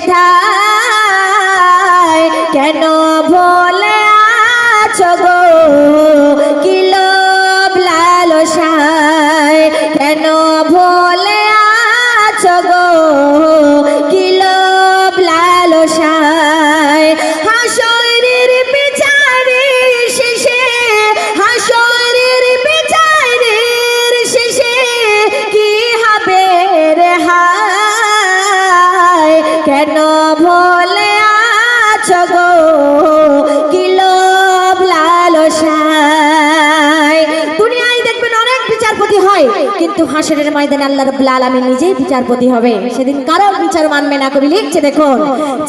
সেথায় কেন ভোলে আছো গো? কিলো কিন্তু হাসরের ময়দানে আল্লাহ রাব্বুল আলামিন নিজেই বিচারপতি হবে। সেদিন কারও বিচার মানবে না কবি, লিখছে দেখুন।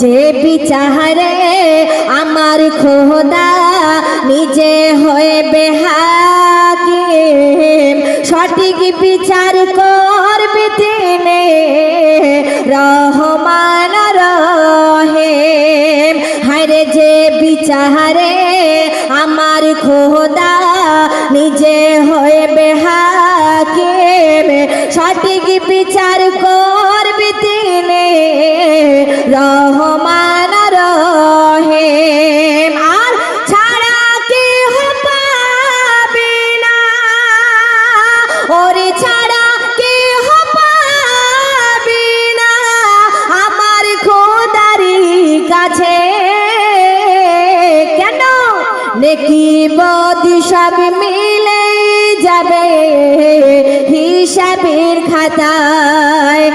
যে বিচারে আমার খোদা নিজে হয়ে বেহাকিম সঠিক বিচার করবে তিনি। রহমান রহিম। হায়রে যে বিচারে আমার খোদা নিজে হয়ে বেহাকিম সঠিক বিচার করবে তিনি। রহমান নেকি বদি সব মিলে যাবে হিসাবের খাতায়।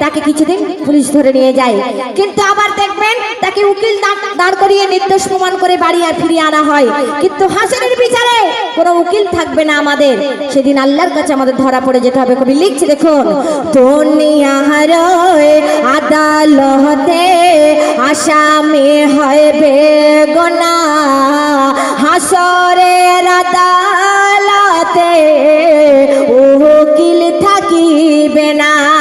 তাকে কিছুদিন পুলিশ ধরে নিয়ে যায়। কিন্তু আবার দেখবেন তাকে উকিল দাঁড়- করিয়ে নির্দোষ প্রমাণ করে বাড়ি আর ফিরিয়ে আনা হয়। কিন্তু হাসিনের বিচারে কোনো উকিল থাকবে না আমাদের। সেদিন আল্লাহর কাছে আমাদের ধরা পড়ে যেতে হবে। কবি লিখছে দেখুন আদালতে আসামি হয় বেগনা। হাসরের আদালতে উকিল থাকিবে না।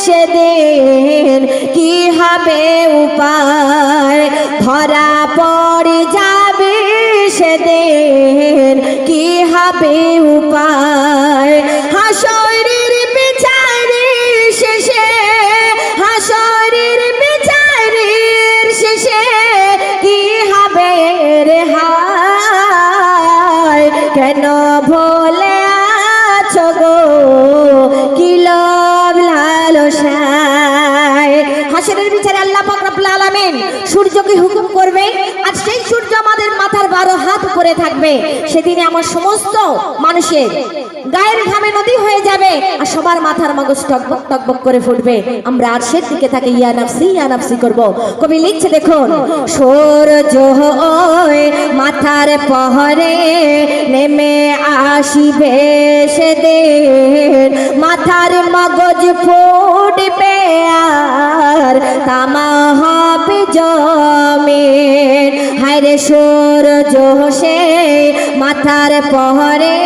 সেদিন কি হবে উপায়? ধরা পড়ে যাবে সেদিন কি হবে উপায়? হাসরের হাসরের বিচারে আল্লাহ পাক রব্বুল আলামিন সূর্যকে হুকুম করবে, আর সেই সূর্য আমাদের মাথার বারো হাত উপরে থাকবে। সেদিনে আমার সমস্ত মানুষের গায়ের ঘামে নদী হয়ে যাবে, আর সবার মাথার মগজ টকবক টকবক করে ফুটবে। আমরা আর সে দিকে থাকে ইয়া নাফসি ইয়া নাফসি করব। কবি লিখছে, দেখুন, সূর্য মাথার পহরে নেমে আসিবে সেদিন। মাথার মগজ ফুটবে আর তামা হবে জমে হায়রে সূর্য সে মাথার পহরে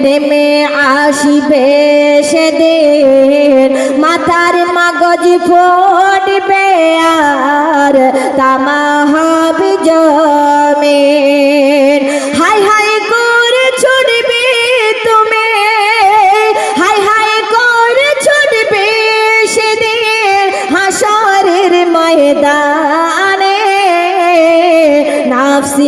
নেমে আসিবে সেদিন। মাথার মাগজ ফোটবে আর নাফসি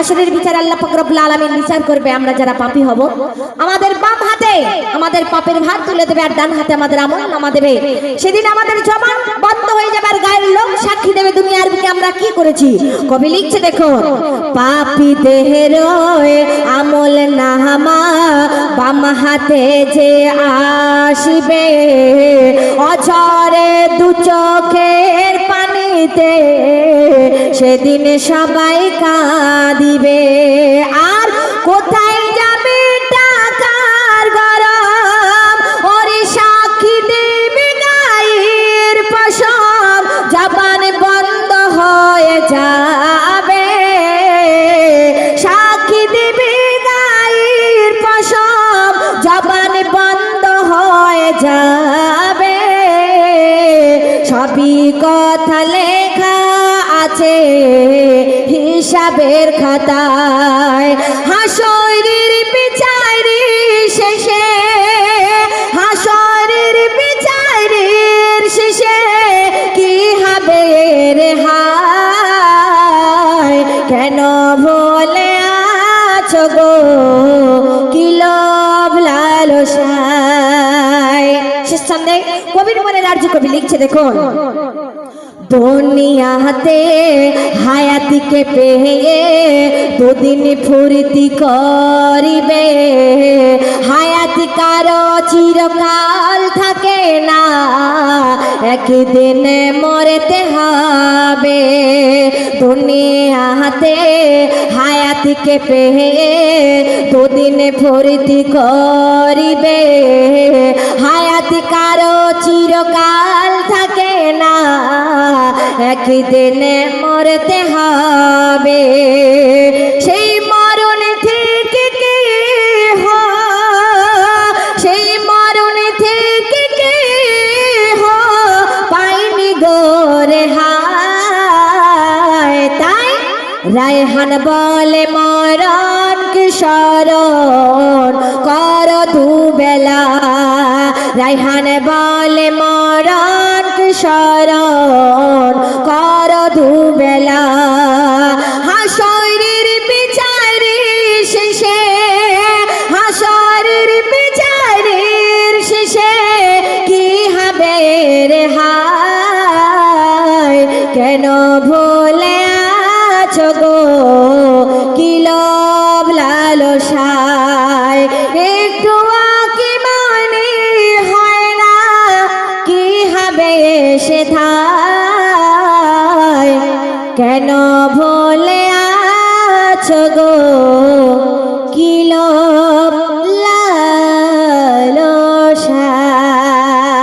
হাসরের বিচার আল্লাহ ফকরবুল আলমিন বিচার করবে, আমরা যারা পাপী হব, আমাদের বাম হাতে, আমাদের পাপের ভাত তুলে দেবে আর ডান হাতে আমাদের আমল নামা দেবে। সেদিন আমাদের জবান বন্ধ হয়ে যাবে আর গায়ের লোক সাক্ষী দেবে দুনিয়ার বুকে, আমরা কি করেছি? কবি লিখছে দেখো পাপি দেহের আমল নামা বাম হাতে যে আসিবে, অঝরে দু চোখের পানিতে সেদিন সবাই কাঁদিবে। আর কোথায় যাবে টাকার গরম? ওরে সাক্ষী দেবে গায়ের পশম জবান বন্ধ হয়ে যাবে। সাক্ষী দেবে গায়ের পশম জবান বন্ধ হয়ে যাবে। সবই কথা লেখা আছে হিসাবের খাতায়। হাসরের বিচারি শেষে, হাসরের বিচারের শেষে কি হবে রে হায় কেন বলে আছো গো? কি লোভ লালসায়? শেষ সন্দেহ কবির মনে রাজ্য কবি লিখছে দেখুন। দুনিয়াতে হায়াতিকে পেয়ে দুদিন ফুর্তি করিবে। হায়াতি কারও চিরকাল থাকে না, একদিন মরতে হবে। দুনিয়াতে হায়াতিকে পেয়ে দুদিন ফুর্তি করিবে। হায়াতি কারও চিরকাল একদিন মরতে হবে। সেই মরণ থেকে কে সেই মরণ থেকে কে পাইনি গোরে হায়। তাই রায়হান বলে, মরণ কিশোরণ কর দুবেলা। রায়হান বলে, মরণ কিশোরণ কর দুবেলা। থায় কেন ভুলে আছো গো